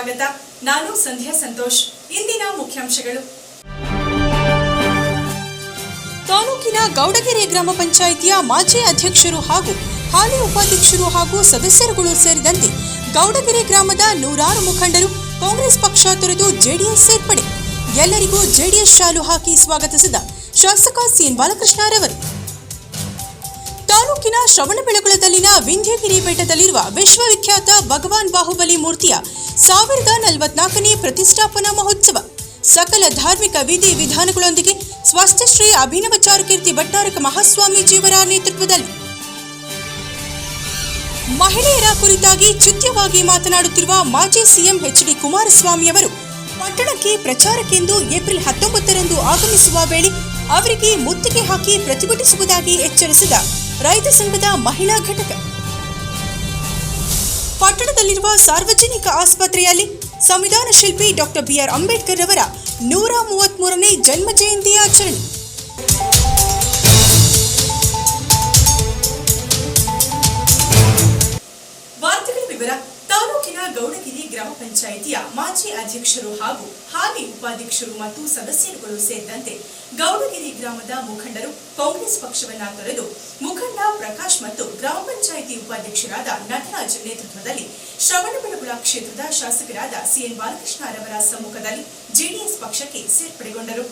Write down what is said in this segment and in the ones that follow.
ಸ್ವಾಗತ. ನಾನು ಸಂಧ್ಯಾ ಸಂತೋಷ್. ಇಂದಿನ ಮುಖ್ಯಾಂಶಗಳು. ತಾಲೂಕಿನ ಗೌಡಗೆರೆ ಗ್ರಾಮ ಪಂಚಾಯಿತಿಯ ಮಾಜಿ ಅಧ್ಯಕ್ಷರು ಹಾಗೂ ಹಾಲಿ ಉಪಾಧ್ಯಕ್ಷರು ಹಾಗೂ ಸದಸ್ಯರುಗಳು ಸೇರಿದಂತೆ ಗೌಡಗೆರೆ ಗ್ರಾಮದ ನೂರಾರು ಮುಖಂಡರು ಕಾಂಗ್ರೆಸ್ ಪಕ್ಷ ತೊರೆದು ಜೆಡಿಎಸ್ ಸೇರ್ಪಡೆ. ಎಲ್ಲರಿಗೂ ಜೆಡಿಎಸ್ ಶಾಲು ಹಾಕಿ ಸ್ವಾಗತಿಸಿದ ಶಾಸಕ ಸಿಎನ್ ಬಾಲಕೃಷ್ಣರವರು. ತಾಲೂಕಿನ ಶ್ರವಣಬೆಳಗೊಳದಲ್ಲಿನ ವಿಂಧ್ಯಗಿರಿ ಬೆಟ್ಟದಲ್ಲಿರುವ ವಿಶ್ವವಿಖ್ಯಾತ ಭಗವಾನ್ ಬಾಹುಬಲಿ ಮೂರ್ತಿಯ ಸಾವಿರದ ನಲವತ್ನಾಲ್ಕನೇ ಪ್ರತಿಷ್ಠಾಪನಾ ಮಹೋತ್ಸವ. ಸಕಲ ಧಾರ್ಮಿಕ ವಿಧಿ ವಿಧಾನಗಳೊಂದಿಗೆ ಸ್ವಾಸ್ಥ್ಯಶ್ರೀ ಅಭಿನವ ಚಾರುಕೀರ್ತಿ ಭಟ್ಟಾರಕ ಮಹಾಸ್ವಾಮೀಜಿಯವರ ನೇತೃತ್ವದಲ್ಲಿ. ಮಹಿಳೆಯರ ಕುರಿತಾಗಿ ಚಿತ್ಯವಾಗಿ ಮಾತನಾಡುತ್ತಿರುವ ಮಾಜಿ ಸಿಎಂ ಎಚ್ ಡಿ ಕುಮಾರಸ್ವಾಮಿ ಅವರು, ಪಟ್ಟಣಕ್ಕೆ ಪ್ರಚಾರಕ್ಕೆಂದು ಏಪ್ರಿಲ್ ಹತ್ತೊಂಬತ್ತರಂದು ಆಗಮಿಸುವ ವೇಳೆ ಅವರಿಗೆ ಮುತ್ತಿಗೆ ಹಾಕಿ ಪ್ರತಿಭಟಿಸುವುದಾಗಿ ಎಚ್ಚರಿಸಿದ ರೈತ ಸಂಘದ ಮಹಿಳಾ ಘಟಕ. ಪಟ್ಟಣದಲ್ಲಿರುವ ಸಾರ್ವಜನಿಕ ಆಸ್ಪತ್ರೆಯಲ್ಲಿ ಸಂವಿಧಾನ ಶಿಲ್ಪಿ ಡಾಕ್ಟರ್ ಬಿಆರ್ ಅಂಬೇಡ್ಕರ್ ಅವರ ನೂರ ಮೂವತ್ಮೂರನೇ ಜನ್ಮ ಜಯಂತಿ ಆಚರಣೆ. ಪಂಚಾಯಿತಿಯ ಮಾಜಿ ಅಧ್ಯಕ್ಷರು ಹಾಗೂ ಹಾಲಿ ಉಪಾಧ್ಯಕ್ಷರು ಮತ್ತು ಸದಸ್ಯರುಗಳು ಸೇರಿದಂತೆ ಗೌಡಗಿರಿ ಗ್ರಾಮದ ಮುಖಂಡರು ಕಾಂಗ್ರೆಸ್ ಪಕ್ಷವನ್ನ ತೊರೆದು ಮುಖಂಡ ಪ್ರಕಾಶ್ ಮತ್ತು ಗ್ರಾಮ ಪಂಚಾಯಿತಿ ಉಪಾಧ್ಯಕ್ಷರಾದ ನಟರಾಜ್ ನೇತೃತ್ವದಲ್ಲಿ ಶ್ರವಣಬೆಳಗೊಳ ಕ್ಷೇತ್ರದ ಶಾಸಕರಾದ ಸಿಎನ್ ಬಾಲಕೃಷ್ಣರವರ ಸಮ್ಮುಖದಲ್ಲಿ ಜೆಡಿಎಸ್ ಪಕ್ಷಕ್ಕೆ ಸೇರ್ಪಡೆಗೊಂಡರು.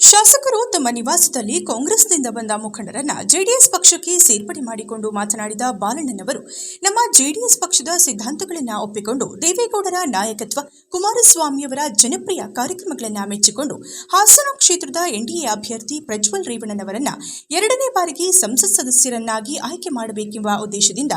ಶಾಸಕರು ತಮ್ಮ ನಿವಾಸದಲ್ಲಿ ಕಾಂಗ್ರೆಸ್ನಿಂದ ಬಂದ ಮುಖಂಡರನ್ನ ಜೆಡಿಎಸ್ ಪಕ್ಷಕ್ಕೆ ಸೇರ್ಪಡೆ ಮಾಡಿಕೊಂಡು ಮಾತನಾಡಿದ ಬಾಲಣ್ಣನವರು, ನಮ್ಮ ಜೆಡಿಎಸ್ ಪಕ್ಷದ ಸಿದ್ಧಾಂತಗಳನ್ನ ಒಪ್ಪಿಕೊಂಡು ದೇವೇಗೌಡರ ನಾಯಕತ್ವ, ಕುಮಾರಸ್ವಾಮಿಯವರ ಜನಪ್ರಿಯ ಕಾರ್ಯಕ್ರಮಗಳನ್ನ ಮೆಚ್ಚಿಕೊಂಡು ಹಾಸನ ಕ್ಷೇತ್ರದ ಎನ್ಡಿಎ ಅಭ್ಯರ್ಥಿ ಪ್ರಜ್ವಲ್ ರೇವಣ್ಣನವರನ್ನ ಎರಡನೇ ಬಾರಿಗೆ ಸಂಸತ್ ಸದಸ್ಯರನ್ನಾಗಿ ಆಯ್ಕೆ ಮಾಡಬೇಕೆಂಬ ಉದ್ದೇಶದಿಂದ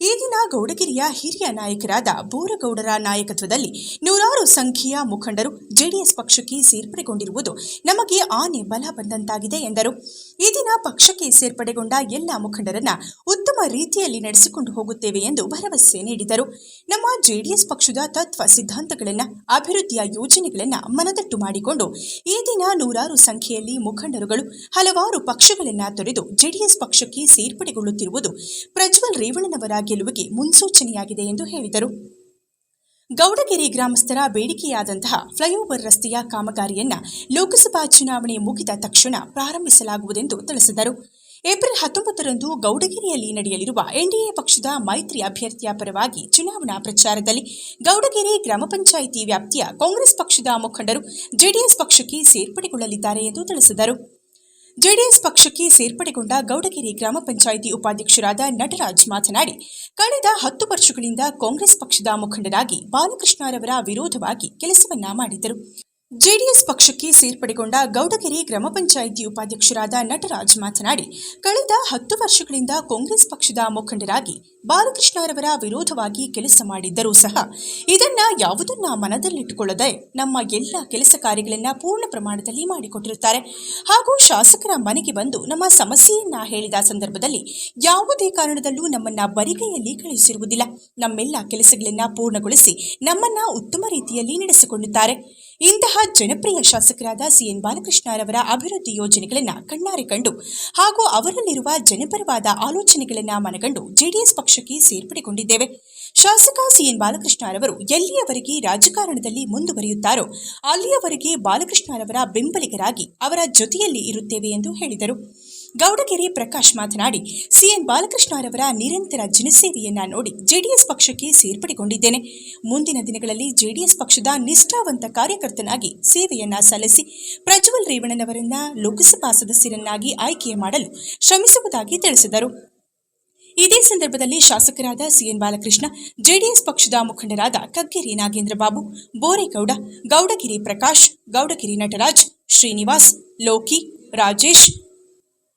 ಈ ದಿನ ಗೌಡಗಿರಿಯ ಹಿರಿಯ ನಾಯಕರಾದ ಬೋರಗೌಡರ ನಾಯಕತ್ವದಲ್ಲಿ ನೂರಾರು ಸಂಖ್ಯೆಯ ಮುಖಂಡರು ಜೆಡಿಎಸ್ ಪಕ್ಷಕ್ಕೆ ಸೇರ್ಪಡೆಗೊಂಡಿರುವುದು ನಮಗೆ ಆನೆ ಬಲ ಬಂದಂತಾಗಿದೆ ಎಂದರು. ಈ ದಿನ ಪಕ್ಷಕ್ಕೆ ಸೇರ್ಪಡೆಗೊಂಡ ಎಲ್ಲ ಮುಖಂಡರನ್ನ ಉತ್ತಮ ರೀತಿಯಲ್ಲಿ ನಡೆಸಿಕೊಂಡು ಹೋಗುತ್ತೇವೆ ಎಂದು ಭರವಸೆ ನೀಡಿದರು. ನಮ್ಮ ಜೆಡಿಎಸ್ ಪಕ್ಷದ ತತ್ವ ಸಿದ್ಧಾಂತಗಳನ್ನ, ಅಭಿವೃದ್ಧಿಯ ಯೋಜನೆಗಳನ್ನ ಮನದಟ್ಟು ಮಾಡಿಕೊಂಡು ಈ ದಿನ ನೂರಾರು ಸಂಖ್ಯೆಯಲ್ಲಿ ಮುಖಂಡರುಗಳು ಹಲವಾರು ಪಕ್ಷಗಳನ್ನ ತೊರೆದು ಜೆಡಿಎಸ್ ಪಕ್ಷಕ್ಕೆ ಸೇರ್ಪಡೆಗೊಳ್ಳುತ್ತಿರುವುದು ಪ್ರಜ್ವಲ್ ರೇವಣ್ಣನವರ ಗೆಲುವಿಗೆ ಮುನ್ಸೂಚನೆಯಾಗಿದೆ ಎಂದು ಹೇಳಿದರು. ಗೌಡಗೆರೆ ಗ್ರಾಮಸ್ಥರ ಬೇಡಿಕೆಯಾದಂತಹ ಫ್ಲೈಓವರ್ ರಸ್ತೆಯ ಕಾಮಗಾರಿಯನ್ನ ಲೋಕಸಭಾ ಚುನಾವಣೆ ಮುಗಿದ ತಕ್ಷಣ ಪ್ರಾರಂಭಿಸಲಾಗುವುದೆಂದು ತಿಳಿಸಿದರು. ಏಪ್ರಿಲ್ ಹತ್ತೊಂಬತ್ತರಂದು ಗೌಡಗೆರೆಯಲ್ಲಿ ನಡೆಯಲಿರುವ ಎನ್ಡಿಎ ಪಕ್ಷದ ಮೈತ್ರಿ ಅಭ್ಯರ್ಥಿಯ ಪರವಾಗಿ ಚುನಾವಣಾ ಪ್ರಚಾರದಲ್ಲಿ ಗೌಡಗೆರೆ ಗ್ರಾಮ ಪಂಚಾಯಿತಿ ವ್ಯಾಪ್ತಿಯ ಕಾಂಗ್ರೆಸ್ ಪಕ್ಷದ ಮುಖಂಡರು ಜೆಡಿಎಸ್ ಪಕ್ಷಕ್ಕೆ ಸೇರ್ಪಡೆಗೊಳ್ಳಲಿದ್ದಾರೆ ಎಂದು ತಿಳಿಸಿದರು. ಜೆಡಿಎಸ್ ಪಕ್ಷಕ್ಕೆ ಸೇರ್ಪಡೆಗೊಂಡ ಗೌಡಗೆರೆ ಗ್ರಾಮ ಪಂಚಾಯಿತಿ ಉಪಾಧ್ಯಕ್ಷರಾದ ನಟರಾಜ್ ಮಾತನಾಡಿ, ಕಳೆದ ಹತ್ತು ವರ್ಷಗಳಿಂದ ಕಾಂಗ್ರೆಸ್ ಪಕ್ಷದ ಮುಖಂಡರಾಗಿ ಬಾಲಕೃಷ್ಣರವರ ವಿರೋಧವಾಗಿ ಕೆಲಸವನ್ನ ಮಾಡಿದರು ಜೆಡಿಎಸ್ ಪಕ್ಷಕ್ಕೆ ಸೇರ್ಪಡೆಗೊಂಡ ಗೌಡಗೆರೆ ಗ್ರಾಮ ಪಂಚಾಯಿತಿ ಉಪಾಧ್ಯಕ್ಷರಾದ ನಟರಾಜ್ ಮಾತನಾಡಿ, ಕಳೆದ ಹತ್ತು ವರ್ಷಗಳಿಂದ ಕಾಂಗ್ರೆಸ್ ಪಕ್ಷದ ಮುಖಂಡರಾಗಿ ಬಾಲಕೃಷ್ಣರವರ ವಿರೋಧವಾಗಿ ಕೆಲಸ ಮಾಡಿದ್ದರೂ ಸಹ ಇದನ್ನ ಯಾವುದನ್ನ ಮನದಲ್ಲಿಟ್ಟುಕೊಳ್ಳದೆ ನಮ್ಮ ಎಲ್ಲ ಕೆಲಸ ಕಾರ್ಯಗಳನ್ನ ಪೂರ್ಣ ಪ್ರಮಾಣದಲ್ಲಿ ಮಾಡಿಕೊಟ್ಟಿರುತ್ತಾರೆ. ಹಾಗೂ ಶಾಸಕರ ಮನೆಗೆ ಬಂದು ನಮ್ಮ ಸಮಸ್ಯೆಯನ್ನ ಹೇಳಿದ ಸಂದರ್ಭದಲ್ಲಿ ಯಾವುದೇ ಕಾರಣದಲ್ಲೂ ನಮ್ಮನ್ನ ಬರಿಗೈಯಲ್ಲಿ ಕಳುಹಿಸಿರುವುದಿಲ್ಲ. ನಮ್ಮೆಲ್ಲ ಕೆಲಸಗಳನ್ನ ಪೂರ್ಣಗೊಳಿಸಿ ನಮ್ಮನ್ನ ಉತ್ತಮ ರೀತಿಯಲ್ಲಿ ನಡೆಸಿಕೊಂಡಿದ್ದಾರೆ ಇಂತಹ ಜನಪ್ರಿಯ ಶಾಸಕರಾದ ಸಿಎನ್ ಬಾಲಕೃಷ್ಣರವರ ಅಭಿವೃದ್ಧಿ ಯೋಜನೆಗಳನ್ನ ಕಣ್ಣಾರೆ ಕಂಡು ಹಾಗೂ ಅವರಲ್ಲಿರುವ ಜನಪರವಾದ ಆಲೋಚನೆಗಳನ್ನ ಮನಗಂಡು ಜೆಡಿಎಸ್ ಪಕ್ಷಕ್ಕೆ ಸೇರ್ಪಡೆಗೊಂಡಿದ್ದೇವೆ. ಶಾಸಕ ಸಿಎನ್ ಬಾಲಕೃಷ್ಣರವರು ಎಲ್ಲಿಯವರೆಗೆ ರಾಜಕಾರಣದಲ್ಲಿ ಮುಂದುವರಿಯುತ್ತಾರೋ, ಅಲ್ಲಿಯವರೆಗೆ ಬಾಲಕೃಷ್ಣರವರ ಬೆಂಬಲಿಗರಾಗಿ ಅವರ ಜೊತೆಯಲ್ಲಿ ಇರುತ್ತೇವೆ ಎಂದು ಹೇಳಿದರು. ಗೌಡಗೆರೆ ಪ್ರಕಾಶ್ ಮಾತನಾಡಿ, ಸಿಎನ್ ಬಾಲಕೃಷ್ಣರವರ ನಿರಂತರ ಜನಸೇವೆಯನ್ನ ನೋಡಿ ಜೆಡಿಎಸ್ ಪಕ್ಷಕ್ಕೆ ಸೇರ್ಪಡೆಗೊಂಡಿದ್ದೇನೆ. ಮುಂದಿನ ದಿನಗಳಲ್ಲಿ ಜೆಡಿಎಸ್ ಪಕ್ಷದ ನಿಷ್ಠಾವಂತ ಕಾರ್ಯಕರ್ತನಾಗಿ ಸೇವೆಯನ್ನ ಸಲ್ಲಿಸಿ ಪ್ರಜ್ವಲ್ ರೇವಣ್ಣನವರನ್ನ ಲೋಕಸಭಾ ಸದಸ್ಯರನ್ನಾಗಿ ಆಯ್ಕೆ ಮಾಡಲು ಶ್ರಮಿಸುವುದಾಗಿ ತಿಳಿಸಿದರು. ಇದೇ ಸಂದರ್ಭದಲ್ಲಿ ಶಾಸಕರಾದ ಸಿಎನ್ ಬಾಲಕೃಷ್ಣ, ಜೆಡಿಎಸ್ ಪಕ್ಷದ ಮುಖಂಡರಾದ ಕಗ್ಗೇರಿ ನಾಗೇಂದ್ರ ಬಾಬು, ಬೋರೇಗೌಡ, ಗೌಡಗಿರಿ ಪ್ರಕಾಶ್, ಗೌಡಗಿರಿ ನಟರಾಜ್, ಶ್ರೀನಿವಾಸ್, ಲೋಕಿ, ರಾಜೇಶ್,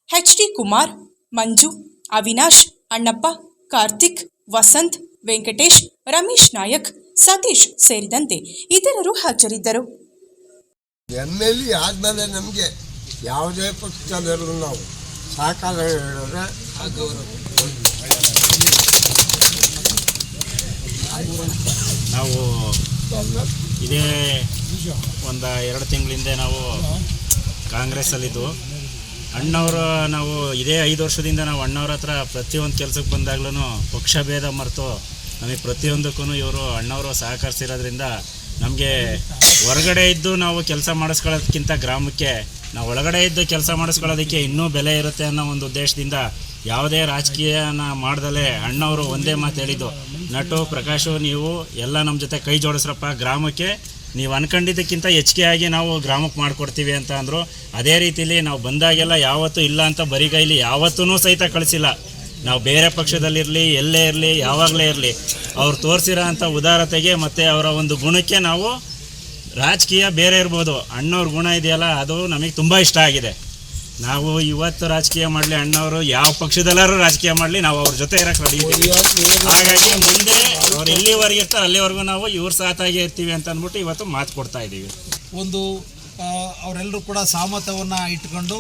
ಎಚ್ಡಿ ಕುಮಾರ್, ಮಂಜು, ಅವಿನಾಶ್, ಅಣ್ಣಪ್ಪ, ಕಾರ್ತಿಕ್, ವಸಂತ್, ವೆಂಕಟೇಶ್, ರಮೇಶ್ ನಾಯಕ್, ಸತೀಶ್ ಸೇರಿದಂತೆ ಇತರರು ಹಾಜರಿದ್ದರು. ಎಂ ಎಲ್ ಎ ಆದಮೇಲೆ ನಮಗೆ ಯಾವುದೇ ಪಕ್ಷದಲ್ಲಿರೋದು ನಾವು ಹೇಳಿದ್ರೆ ನಾವು ಇದೇ ಒಂದು ಎರಡು ತಿಂಗಳಿಂದ ನಾವು ಕಾಂಗ್ರೆಸ್ಸಲ್ಲಿದ್ದು. ಅಣ್ಣವರು ನಾವು ಇದೇ ಐದು ವರ್ಷದಿಂದ ನಾವು ಅಣ್ಣವ್ರ ಹತ್ರ ಪ್ರತಿಯೊಂದು ಕೆಲಸಕ್ಕೆ ಬಂದಾಗ್ಲೂ ಪಕ್ಷ ಭೇದ ಮರೆತು ನಮಗೆ ಪ್ರತಿಯೊಂದಕ್ಕೂ ಇವರು ಅಣ್ಣವರು ಸಹಕರಿಸಿರೋದ್ರಿಂದ ನಮಗೆ ಹೊರಗಡೆ ಇದ್ದು ನಾವು ಕೆಲಸ ಮಾಡಿಸ್ಕೊಳ್ಳೋದಕ್ಕಿಂತ ಗ್ರಾಮಕ್ಕೆ ನಾವು ಒಳಗಡೆ ಇದ್ದು ಕೆಲಸ ಮಾಡಿಸ್ಕೊಳ್ಳೋದಕ್ಕೆ ಇನ್ನೂ ಬೆಲೆ ಇರುತ್ತೆ ಅನ್ನೋ ಒಂದು ಉದ್ದೇಶದಿಂದ ಯಾವುದೇ ರಾಜಕೀಯನ ಮಾಡ್ದಲೇ ಅಣ್ಣವರು ಒಂದೇ ಮಾತು ಹೇಳಿದ್ದು. ನಟು, ಪ್ರಕಾಶು, ನೀವು ಎಲ್ಲ ನಮ್ಮ ಜೊತೆ ಕೈ ಜೋಡಿಸ್ರಪ್ಪ ಗ್ರಾಮಕ್ಕೆ. ನೀವು ಅನ್ಕೊಂಡಿದ್ದಕ್ಕಿಂತ ಹೆಚ್ಚಿಗೆ ಆಗಿ ನಾವು ಗ್ರಾಮಕ್ಕೆ ಮಾಡಿಕೊಡ್ತೀವಿ ಅಂತ ಅಂದರು. ಅದೇ ರೀತಿಲಿ ನಾವು ಬಂದಾಗೆಲ್ಲ ಯಾವತ್ತೂ ಇಲ್ಲ ಅಂತ ಬರಿಗೈಲಿ ಯಾವತ್ತೂ ಸಹಿತ ಕಳಿಸಿಲ್ಲ. ನಾವು ಬೇರೆ ಪಕ್ಷದಲ್ಲಿರಲಿ, ಎಲ್ಲೇ ಇರಲಿ, ಯಾವಾಗಲೇ ಇರಲಿ, ಅವ್ರು ತೋರಿಸಿರೋ ಅಂಥ ಉದಾರತೆಗೆ ಮತ್ತು ಅವರ ಒಂದು ಗುಣಕ್ಕೆ ನಾವು ರಾಜಕೀಯ ಬೇರೆ ಇರ್ಬೋದು. ಅಣ್ಣವ್ರ ಗುಣ ಇದೆಯಲ್ಲ, ಅದು ನಮಗೆ ತುಂಬ ಇಷ್ಟ ಆಗಿದೆ. ನಾವು ಇವತ್ತು ರಾಜಕೀಯ ಮಾಡಲಿ ಅಣ್ಣವರು ಯಾವ ಪಕ್ಷದಲ್ಲಾದ್ರೂ ರಾಜಕೀಯ ಮಾಡಲಿ ನಾವು ಅವ್ರ ಜೊತೆ ಇರಕ್ಕೆ ರೆಡಿ ಇದ್ದೀವಿ. ಹಾಗಾಗಿ ಮುಂದೆ ಅವ್ರು ಎಲ್ಲಿವರೆಗೆ ಇರ್ತಾರೆ ಅಲ್ಲಿವರೆಗೂ ನಾವು ಇವ್ರ ಸಾತಾಗಿ ಇರ್ತೀವಿ ಅಂತ ಅಂದ್ಬಿಟ್ಟು ಇವತ್ತು ಮಾತು ಕೊಡ್ತಾ ಇದ್ದೀವಿ. ಒಂದು ಅವರೆಲ್ಲರೂ ಕೂಡ ಸಾಮತವನ್ನು ಇಟ್ಕೊಂಡು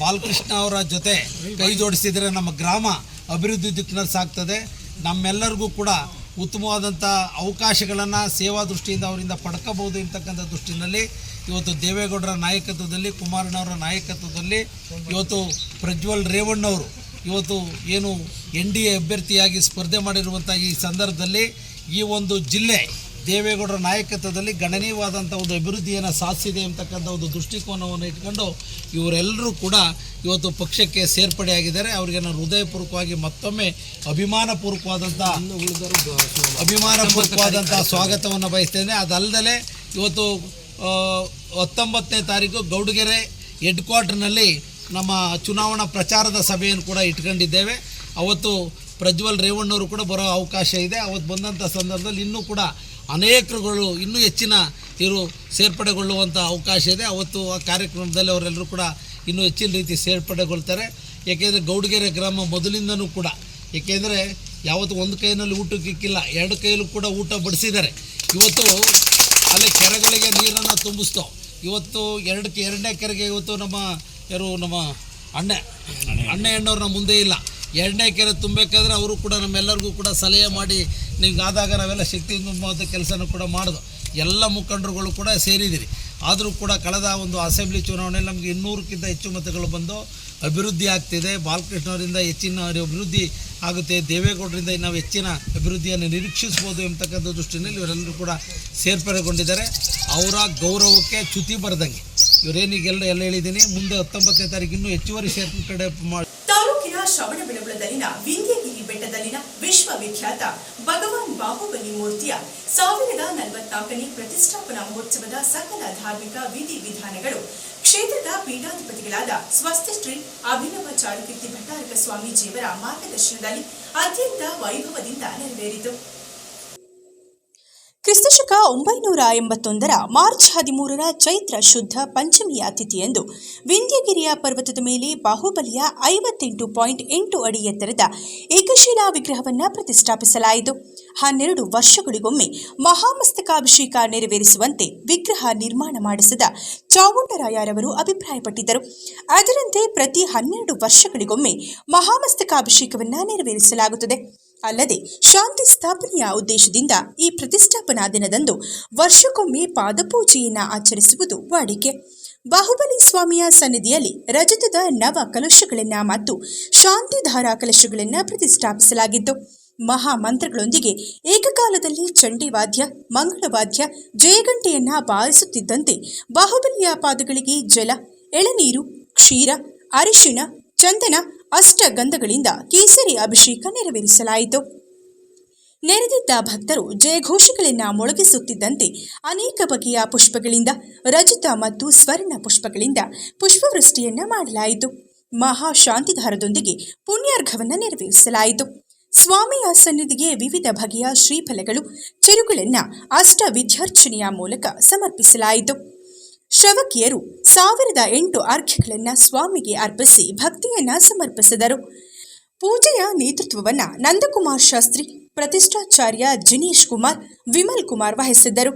ಬಾಲಕೃಷ್ಣ ಅವರ ಜೊತೆ ಕೈ ಜೋಡಿಸಿದರೆ ನಮ್ಮ ಗ್ರಾಮ ಅಭಿವೃದ್ಧಿ ದಿಕ್ಕಿನಲ್ಲಿ ಸಾಗ್ತದೆ. ನಮ್ಮೆಲ್ಲರಿಗೂ ಕೂಡ ಉತ್ತಮವಾದಂಥ ಅವಕಾಶಗಳನ್ನು ಸೇವಾ ದೃಷ್ಟಿಯಿಂದ ಅವರಿಂದ ಪಡ್ಕೋಬೋದು ಅಂತಕ್ಕಂಥ ದೃಷ್ಟಿನಲ್ಲಿ ಇವತ್ತು ದೇವೇಗೌಡರ ನಾಯಕತ್ವದಲ್ಲಿ, ಕುಮಾರಣ್ಣವರ ನಾಯಕತ್ವದಲ್ಲಿ ಇವತ್ತು ಪ್ರಜ್ವಲ್ ರೇವಣ್ಣವರು ಇವತ್ತು ಏನು ಎನ್ ಡಿ ಎ ಅಭ್ಯರ್ಥಿಯಾಗಿ ಸ್ಪರ್ಧೆ ಮಾಡಿರುವಂಥ ಈ ಸಂದರ್ಭದಲ್ಲಿ ಈ ಒಂದು ಜಿಲ್ಲೆ ದೇವೇಗೌಡರ ನಾಯಕತ್ವದಲ್ಲಿ ಗಣನೀಯವಾದಂಥ ಒಂದು ಅಭಿವೃದ್ಧಿಯನ್ನು ಸಾಧಿಸಿದೆ ಅಂತಕ್ಕಂಥ ಒಂದು ದೃಷ್ಟಿಕೋನವನ್ನು ಇಟ್ಕೊಂಡು ಇವರೆಲ್ಲರೂ ಕೂಡ ಇವತ್ತು ಪಕ್ಷಕ್ಕೆ ಸೇರ್ಪಡೆಯಾಗಿದ್ದಾರೆ ಅವರಿಗೆ ನಾನು ಹೃದಯಪೂರ್ವಕವಾಗಿ ಮತ್ತೊಮ್ಮೆ ಅಭಿಮಾನಪೂರ್ವಕವಾದಂಥ ಅಭಿಮಾನಪೂರ್ವಕವಾದಂಥ ಸ್ವಾಗತವನ್ನು ಬಯಸ್ತೇನೆ. ಅದಲ್ಲದೆ ಇವತ್ತು ಹತ್ತೊಂಬತ್ತನೇ ತಾರೀಕು ಗೌಡಗೆರೆ ಹೆಡ್ ಕ್ವಾರ್ಟರ್ನಲ್ಲಿ ನಮ್ಮ ಚುನಾವಣಾ ಪ್ರಚಾರದ ಸಭೆಯನ್ನು ಕೂಡ ಇಟ್ಕೊಂಡಿದ್ದೇವೆ. ಅವತ್ತು ಪ್ರಜ್ವಲ್ ರೇವಣ್ಣವರು ಕೂಡ ಬರೋ ಅವಕಾಶ ಇದೆ. ಅವತ್ತು ಬಂದಂಥ ಸಂದರ್ಭದಲ್ಲಿ ಇನ್ನೂ ಕೂಡ ಅನೇಕರುಗಳು ಇನ್ನೂ ಹೆಚ್ಚಿನ ಇವರು ಸೇರ್ಪಡೆಗೊಳ್ಳುವಂಥ ಅವಕಾಶ ಇದೆ. ಅವತ್ತು ಆ ಕಾರ್ಯಕ್ರಮದಲ್ಲಿ ಅವರೆಲ್ಲರೂ ಕೂಡ ಇನ್ನೂ ಹೆಚ್ಚಿನ ರೀತಿ ಸೇರ್ಪಡೆಗೊಳ್ತಾರೆ. ಏಕೆಂದರೆ ಗೌಡಗೆರೆ ಗ್ರಾಮ ಮೊದಲಿಂದನೂ ಕೂಡ, ಏಕೆಂದರೆ ಯಾವತ್ತು ಒಂದು ಕೈಯಲ್ಲಿ ಊಟಕ್ಕೆ ಇಕ್ಕಿಲ್ಲ ಎರಡು ಕೈಯಲ್ಲೂ ಕೂಡ ಊಟ ಬಡಿಸಿದ್ದಾರೆ. ಇವತ್ತು ಅಲ್ಲಿ ಕೆರೆಗಳಿಗೆ ನೀರನ್ನು ತುಂಬಿಸ್ತೋ. ಇವತ್ತು ಎರಡು ಕೆ- ಎರಡನೇ ಕೆರೆಗೆ ಇವತ್ತು ನಮ್ಮ ಯಾರು, ನಮ್ಮ ಅಣ್ಣ ಅಣ್ಣ ಹೆಣ್ಣವ್ರನ್ನ ಮುಂದೆ ಇಲ್ಲ. ಎರಡನೇ ಕೆರೆ ತುಂಬಬೇಕಾದ್ರೆ ಅವರು ಕೂಡ ನಮ್ಮೆಲ್ಲರಿಗೂ ಕೂಡ ಸಲಹೆ ಮಾಡಿ ನಿಮ್ಗೆ ಆದಾಗ ನಾವೆಲ್ಲ ಶಕ್ತಿ ತುಂಬುವಂಥ ಕೆಲಸನೂ ಕೂಡ ಮಾಡೋದು. ಎಲ್ಲ ಮುಖಂಡರುಗಳು ಕೂಡ ಸೇರಿದಿರಿ ಆದರೂ ಕೂಡ ಕಳೆದ ಒಂದು ಅಸೆಂಬ್ಲಿ ಚುನಾವಣೆಯಲ್ಲಿ ನಮಗೆ ಇನ್ನೂರಕ್ಕಿಂತ ಹೆಚ್ಚು ಮತಗಳು ಬಂದು ಅಭಿವೃದ್ಧಿ ಆಗ್ತಿದೆ. ಬಾಲಕೃಷ್ಣವರಿಂದ ಹೆಚ್ಚಿನ ಅಭಿವೃದ್ಧಿ ಆಗುತ್ತೆ. ದೇವೇಗೌಡರಿಂದ ನಾವು ಹೆಚ್ಚಿನ ಅಭಿವೃದ್ಧಿಯನ್ನು ನಿರೀಕ್ಷಿಸ್ಬೋದು ಎಂಬತಕ್ಕಂಥ ದೃಷ್ಟಿನಲ್ಲಿ ಇವರೆಲ್ಲರೂ ಕೂಡ ಸೇರ್ಪಡೆಗೊಂಡಿದ್ದಾರೆ. ಅವರ ಗೌರವಕ್ಕೆ ಚ್ಯುತಿ ಬರೆದಂಗೆ. ಇವರೇನಿಗೆಲ್ಲ ಎಲ್ಲ ಹೇಳಿದ್ದೀನಿ. ಮುಂದೆ ಹತ್ತೊಂಬತ್ತನೇ ತಾರೀಕು ಇನ್ನೂ ಹೆಚ್ಚುವರಿ ಸೇರ್ಪಡೆ ಮಾಡಿ ಶ್ರವಣಬೆಳಗೊಳದಲ್ಲಿನ ವಿಂಧ್ಯಗಿರಿ ಬೆಟ್ಟದಲ್ಲಿನ ವಿಶ್ವವಿಖ್ಯಾತ ಭಗವಾನ್ ಬಾಹುಬಲಿ ಮೂರ್ತಿಯ ಸಾವಿರದ ನಲವತ್ನಾಲ್ಕನೇ ಪ್ರತಿಷ್ಠಾಪನಾ ಮಹೋತ್ಸವದ ಸಕಲ ಧಾರ್ಮಿಕ ವಿಧಿ ವಿಧಾನಗಳು ಕ್ಷೇತ್ರದ ಪೀಠಾಧಿಪತಿಗಳಾದ ಸ್ವಸ್ತಿಶ್ರೀ ಅಭಿನವ ಚಾರುಕೀರ್ತಿ ಭಟ್ಟಾರಕ ಸ್ವಾಮೀಜಿಯವರ ಮಾರ್ಗದರ್ಶನದಲ್ಲಿ ಅತ್ಯಂತ ವೈಭವದಿಂದ ನೆರವೇರಿತು. ಕ್ರಿಸ್ತಶಕ ಒಂಬೈನೂರ ಎಂಬತ್ತೊಂದರ ಮಾರ್ಚ್ ಹದಿಮೂರರ ಚೈತ್ರ ಶುದ್ಧ ಪಂಚಮಿಯ ತಿಥಿಯಂದು ವಿಂಧ್ಯಗಿರಿಯ ಪರ್ವತದ ಮೇಲೆ ಬಾಹುಬಲಿಯ ಐವತ್ತೆಂಟು ಪಾಯಿಂಟ್ ಎಂಟು ಅಡಿ ಎತ್ತರದ ಏಕಶಿಲಾ ವಿಗ್ರಹವನ್ನು ಪ್ರತಿಷ್ಠಾಪಿಸಲಾಯಿತು. ಹನ್ನೆರಡು ವರ್ಷಗಳಿಗೊಮ್ಮೆ ಮಹಾಮಸ್ತಕಾಭಿಷೇಕ ನೆರವೇರಿಸುವಂತೆ ವಿಗ್ರಹ ನಿರ್ಮಾಣ ಮಾಡಿಸಿದ ಚಾವುಂಡರಾಯರವರು ಅಭಿಪ್ರಾಯಪಟ್ಟಿದ್ದರು. ಅದರಂತೆ ಪ್ರತಿ ಹನ್ನೆರಡು ವರ್ಷಗಳಿಗೊಮ್ಮೆ ಮಹಾಮಸ್ತಕಾಭಿಷೇಕವನ್ನು ನೆರವೇರಿಸಲಾಗುತ್ತದೆ. ಅಲ್ಲದೆ ಶಾಂತಿ ಸ್ಥಾಪನೆಯ ಉದ್ದೇಶದಿಂದ ಈ ಪ್ರತಿಷ್ಠಾಪನಾ ದಿನದಂದು ವರ್ಷಕ್ಕೊಮ್ಮೆ ಪಾದಪೂಜೆಯನ್ನ ಆಚರಿಸುವುದು ವಾಡಿಕೆ. ಬಾಹುಬಲಿ ಸ್ವಾಮಿಯ ಸನ್ನಿಧಿಯಲ್ಲಿ ರಜತದ ನವ ಕಲಶಗಳನ್ನ ಮತ್ತು ಶಾಂತಿಧಾರ ಕಲಶಗಳನ್ನ ಪ್ರತಿಷ್ಠಾಪಿಸಲಾಗಿತ್ತು ಮಹಾಮಂತ್ರಗಳೊಂದಿಗೆ ಏಕಕಾಲದಲ್ಲಿ ಚಂಡಿವಾದ್ಯ ಮಂಗಳವಾದ್ಯ ಜಯಗಂಟೆಯನ್ನ ಬಾರಿಸುತ್ತಿದ್ದಂತೆ ಬಾಹುಬಲಿಯ ಪಾದಗಳಿಗೆ ಜಲ, ಎಳನೀರು, ಕ್ಷೀರ, ಅರಿಶಿಣ, ಚಂದನ ಅಷ್ಟಗಂಧಗಳಿಂದ ಕೇಸರಿ ಅಭಿಷೇಕ ನೆರವೇರಿಸಲಾಯಿತು. ನೆರೆದಿದ್ದ ಭಕ್ತರು ಜಯಘೋಷಗಳನ್ನ ಮೊಳಗಿಸುತ್ತಿದ್ದಂತೆ ಅನೇಕ ಬಗೆಯ ಪುಷ್ಪಗಳಿಂದ, ರಜತ ಮತ್ತು ಸ್ವರ್ಣ ಪುಷ್ಪಗಳಿಂದ ಪುಷ್ಪವೃಷ್ಟಿಯನ್ನ ಮಾಡಲಾಯಿತು. ಮಹಾಶಾಂತಿಧಾರದೊಂದಿಗೆ ಪುಣ್ಯಾರ್ಘವನ್ನು ನೆರವೇರಿಸಲಾಯಿತು. ಸ್ವಾಮಿಯ ಸನ್ನಿಧಿಗೆ ವಿವಿಧ ಬಗೆಯ ಶ್ರೀಫಲಗಳು, ಚಿರುಗಳನ್ನ ಅಷ್ಟ ವಿದ್ಯಾರ್ಚನೆಯ ಮೂಲಕ ಸಮರ್ಪಿಸಲಾಯಿತು. ಶ್ರವಕಿಯರು ಸಾವಿರದ ಎಂಟು ಅರ್ಘ್ಯಗಳನ್ನ ಸ್ವಾಮಿಗೆ ಅರ್ಪಿಸಿ ಭಕ್ತಿಯನ್ನ ಸಮರ್ಪಿಸಿದರು. ಪೂಜೆಯ ನೇತೃತ್ವವನ್ನು ನಂದಕುಮಾರ್ ಶಾಸ್ತ್ರಿ, ಪ್ರತಿಷ್ಠಾಚಾರ್ಯ ಜಿನೇಶ್ ಕುಮಾರ್, ವಿಮಲ್ ಕುಮಾರ್ ವಹಿಸಿದ್ದರು.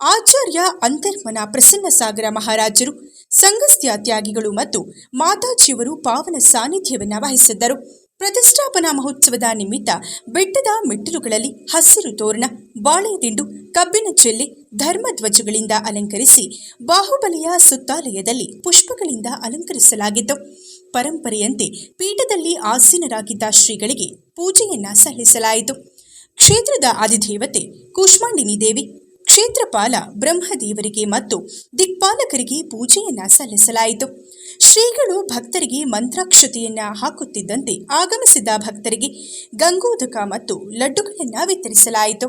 ಆಚಾರ್ಯ ಅಂತರ್ಮನ ಪ್ರಸನ್ನ ಸಾಗರ ಮಹಾರಾಜರು ಸಂಗಸ್ತ್ಯ ತ್ಯಾಗಿಗಳು ಮತ್ತು ಮಾತಾಜಿಯವರು ಪಾವನ ಸಾನ್ನಿಧ್ಯವನ್ನು ವಹಿಸಿದ್ದರು. ಪ್ರತಿಷ್ಠಾಪನಾ ಮಹೋತ್ಸವದ ನಿಮಿತ್ತ ಬೆಟ್ಟದ ಮೆಟ್ಟಿಲುಗಳಲ್ಲಿ ಹಸಿರು ತೋರಣ, ಬಾಳೆದಿಂಡು, ಕಬ್ಬಿನ ಚೆಲ್ಲೆ, ಧರ್ಮಧ್ವಜಗಳಿಂದ ಅಲಂಕರಿಸಿ ಬಾಹುಬಲಿಯ ಸುತ್ತಾಲಯದಲ್ಲಿ ಪುಷ್ಪಗಳಿಂದ ಅಲಂಕರಿಸಲಾಗಿತ್ತು. ಪರಂಪರೆಯಂತೆ ಪೀಠದಲ್ಲಿ ಆಸೀನರಾಗಿದ್ದ ಶ್ರೀಗಳಿಗೆ ಪೂಜೆಯನ್ನ ಸಲ್ಲಿಸಲಾಯಿತು. ಕ್ಷೇತ್ರದ ಆದಿದೇವತೆ ಕೂಷ್ಮಾಂಡಿನಿ ದೇವಿ ಕ್ಷೇತ್ರಪಾಲ, ಬ್ರಹ್ಮದೇವರಿಗೆ ಮತ್ತು ದಿಕ್ಪಾಲಕರಿಗೆ ಪೂಜೆಯನ್ನ ಸಲ್ಲಿಸಲಾಯಿತು. ಶ್ರೀಗಳು ಭಕ್ತರಿಗೆ ಮಂತ್ರಾಕ್ಷತೆಯನ್ನ ಹಾಕುತ್ತಿದ್ದಂತೆ ಆಗಮಿಸಿದ ಭಕ್ತರಿಗೆ ಗಂಗೋದಕ ಮತ್ತು ಲಡ್ಡುಗಳನ್ನು ವಿತರಿಸಲಾಯಿತು.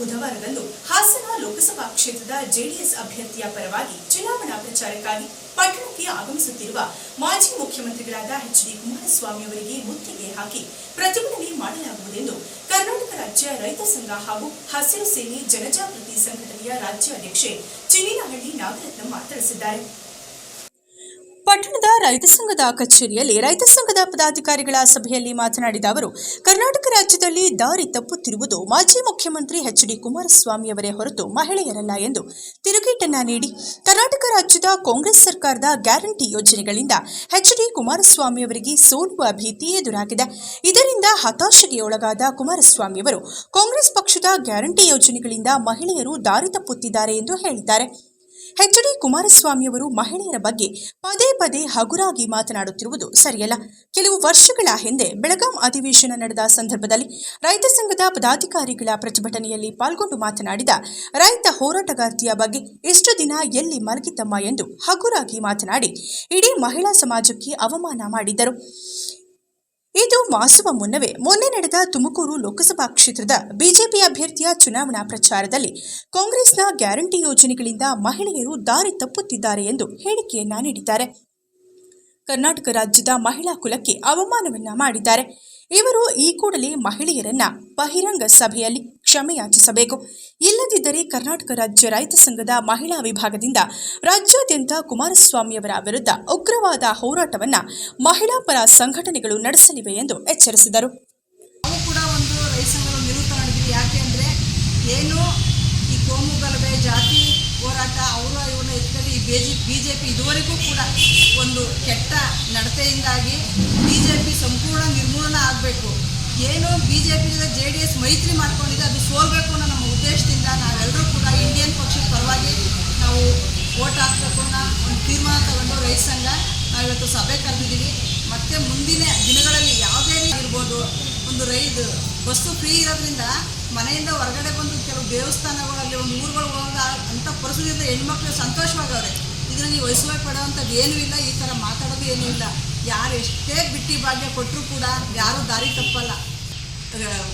ಬುಧವಾರದಂದು ಹಾಸನ ಲೋಕಸಭಾ ಕ್ಷೇತ್ರದ ಜೆಡಿಎಸ್ ಅಭ್ಯರ್ಥಿಯ ಪರವಾಗಿ ಚುನಾವಣಾ ಪ್ರಚಾರಕ್ಕಾಗಿ ಪಟ್ಟಣಕ್ಕೆ ಆಗಮಿಸುತ್ತಿರುವ ಮಾಜಿ ಮುಖ್ಯಮಂತ್ರಿಗಳಾದ ಎಚ್ ಡಿ ಕುಮಾರಸ್ವಾಮಿ ಅವರಿಗೆ ಮುತ್ತಿಗೆ ಹಾಕಿ ಪ್ರತಿಭಟನೆ ಮಾಡಲಾಗುವುದೆಂದು ಕರ್ನಾಟಕ ರಾಜ್ಯ ರೈತ ಸಂಘ ಹಾಗೂ ಹಸಿರು ಸೇನೆ ಜನಜಾಗೃತಿ ಸಂಘಟನೆಯ ರಾಜ್ಯಾಧ್ಯಕ್ಷೆ ಚಿನ್ನಿನಹಳ್ಳಿ ನಾಗರತ್ನಮ್ಮ ತಿಳಿಸಿದ್ದಾರೆ. ರೈತ ಸಂಘದ ಕಚೇರಿಯಲ್ಲಿ ರೈತ ಸಂಘದ ಪದಾಧಿಕಾರಿಗಳ ಸಭೆಯಲ್ಲಿ ಮಾತನಾಡಿದ ಅವರು, ಕರ್ನಾಟಕ ರಾಜ್ಯದಲ್ಲಿ ದಾರಿ ತಪ್ಪುತ್ತಿರುವುದು ಮಾಜಿ ಮುಖ್ಯಮಂತ್ರಿ ಎಚ್ ಡಿ ಕುಮಾರಸ್ವಾಮಿ ಅವರೇ ಹೊರತು ಮಹಿಳೆಯರಲ್ಲ ಎಂದು ತಿರುಗೇಟನ್ನ ನೀಡಿ, ಕರ್ನಾಟಕ ರಾಜ್ಯದ ಕಾಂಗ್ರೆಸ್ ಸರ್ಕಾರದ ಗ್ಯಾರಂಟಿ ಯೋಜನೆಗಳಿಂದ ಎಚ್ ಡಿ ಕುಮಾರಸ್ವಾಮಿ ಅವರಿಗೆ ಸೋಲುವ ಭೀತಿ ಎದುರಾಗಿದೆ. ಇದರಿಂದ ಹತಾಶೆಗೆ ಒಳಗಾದ ಕುಮಾರಸ್ವಾಮಿ ಅವರು, ಕಾಂಗ್ರೆಸ್ ಪಕ್ಷದ ಗ್ಯಾರಂಟಿ ಯೋಜನೆಗಳಿಂದ ಮಹಿಳೆಯರು ದಾರಿ ತಪ್ಪುತ್ತಿದ್ದಾರೆ ಎಂದು ಹೇಳಿದ್ದಾರೆ. ಎಚ್ ಡಿ ಕುಮಾರಸ್ವಾಮಿ ಅವರು ಮಹಿಳೆಯರ ಬಗ್ಗೆ ಪದೇ ಪದೇ ಹಗುರಾಗಿ ಮಾತನಾಡುತ್ತಿರುವುದು ಸರಿಯಲ್ಲ. ಕೆಲವು ವರ್ಷಗಳ ಹಿಂದೆ ಬೆಳಗಾಂ ಅಧಿವೇಶನ ನಡೆದ ಸಂದರ್ಭದಲ್ಲಿ ರೈತ ಸಂಘದ ಪದಾಧಿಕಾರಿಗಳ ಪ್ರತಿಭಟನೆಯಲ್ಲಿ ಪಾಲ್ಗೊಂಡು ಮಾತನಾಡಿದ ರೈತ ಹೋರಾಟಗಾರ್ತಿಯ ಬಗ್ಗೆ ಎಷ್ಟು ದಿನ ಎಲ್ಲಿ ಮಲಗಿದ್ದಮ್ಮ ಎಂದು ಹಗುರಾಗಿ ಮಾತನಾಡಿ ಇಡೀ ಮಹಿಳಾ ಸಮಾಜಕ್ಕೆ ಅವಮಾನ ಮಾಡಿದ್ದರು. ಇದು ಮಾಸುವ ಮುನ್ನವೇ. ಮೊನ್ನೆ ನಡೆದ ತುಮಕೂರು ಲೋಕಸಭಾ ಕ್ಷೇತ್ರದ ಬಿಜೆಪಿ ಅಭ್ಯರ್ಥಿಯ ಚುನಾವಣಾ ಪ್ರಚಾರದಲ್ಲಿ ಕಾಂಗ್ರೆಸ್ನ ಗ್ಯಾರಂಟಿ ಯೋಜನೆಗಳಿಂದ ಮಹಿಳೆಯರು ದಾರಿ ತಪ್ಪುತ್ತಿದ್ದಾರೆ ಎಂದು ಹೇಳಿಕೆಯನ್ನ ನೀಡಿದ್ದಾರೆ. ಕರ್ನಾಟಕ ರಾಜ್ಯದ ಮಹಿಳಾ ಕುಲಕ್ಕೆ ಅವಮಾನವನ್ನ ಮಾಡಿದ್ದಾರೆ. ಇವರು ಈ ಕೂಡಲೇ ಮಹಿಳೆಯರನ್ನ ಬಹಿರಂಗ ಸಭೆಯಲ್ಲಿ ಕ್ಷಮೆಯಾಚಿಸಬೇಕು ಇಲ್ಲದಿದ್ದರೆ ಕರ್ನಾಟಕ ರಾಜ್ಯ ರೈತ ಸಂಘದ ಮಹಿಳಾ ವಿಭಾಗದಿಂದ ರಾಜ್ಯಾದ್ಯಂತ ಕುಮಾರಸ್ವಾಮಿಯವರ ವಿರುದ್ಧ ಉಗ್ರವಾದ ಹೋರಾಟವನ್ನು ಮಹಿಳಾ ಪರ ಸಂಘಟನೆಗಳು ನಡೆಸಲಿವೆ ಎಂದು ಎಚ್ಚರಿಸಿದರು. ಏನು ಈ ಕೋಮು ಗಲಭೆ, ಜಾತಿ ಹೋರಾಟ, ಅವರ B J B J P ಇದುವರೆಗೂ ಕೂಡ ಒಂದು ಕೆಟ್ಟ ನಡತೆಯಿಂದಾಗಿ ಬಿ ಸಂಪೂರ್ಣ ನಿರ್ಮೂಲನ ಆಗಬೇಕು. ಏನು B J P J D S ಮೈತ್ರಿ ಮಾಡ್ಕೊಂಡಿದೆ, ಅದು ಸೋಲ್ಬೇಕು ಅನ್ನೋ ನಮ್ಮ ಉದ್ದೇಶದಿಂದ ನಾವೆಲ್ಲರೂ ಕೂಡ ಇಂಡಿಯನ್ ಪಕ್ಷದ ಪರವಾಗಿ ನಾವು ಓಟ್ ಹಾಕಬೇಕು ಅನ್ನೋ ಒಂದು ತೀರ್ಮಾನ ತಗೊಂಡು ರೈತ ಸಂಘ ನಾವಿವತ್ತು ಸಭೆ ಕರೆದಿದ್ದೀವಿ. ಮತ್ತು ಮುಂದಿನ ದಿನಗಳಲ್ಲಿ ಯಾವುದೇ ಇರ್ಬೋದು ಒಂದು ರೈದು ವಸ್ತು ಫ್ರೀ ಇರೋದ್ರಿಂದ ಮನೆಯಿಂದ ಹೊರಗಡೆ ಬಂದು ಕೆಲವು ದೇವಸ್ಥಾನಗಳಲ್ಲಿ ಒಂದು ಊರುಗಳು ಹೋಗ ಅಂಥ ಪರಿಸ್ಥಿತಿಯಿಂದ ಹೆಣ್ಮಕ್ಳು ಸಂತೋಷವಾಗವ್ರೆ. ನೀವು ವಹಿಸುವೆ ಪಡೋವಂಥದ್ದು ಏನೂ ಇಲ್ಲ, ಈ ಥರ ಮಾತಾಡೋದು ಏನೂ ಇಲ್ಲ. ಯಾರು ಎಷ್ಟೇ ಬಿಟ್ಟಿ ಭಾಗ್ಯ ಕೊಟ್ಟರೂ ಕೂಡ ಯಾರೂ ದಾರಿ ತಪ್ಪಲ್ಲ.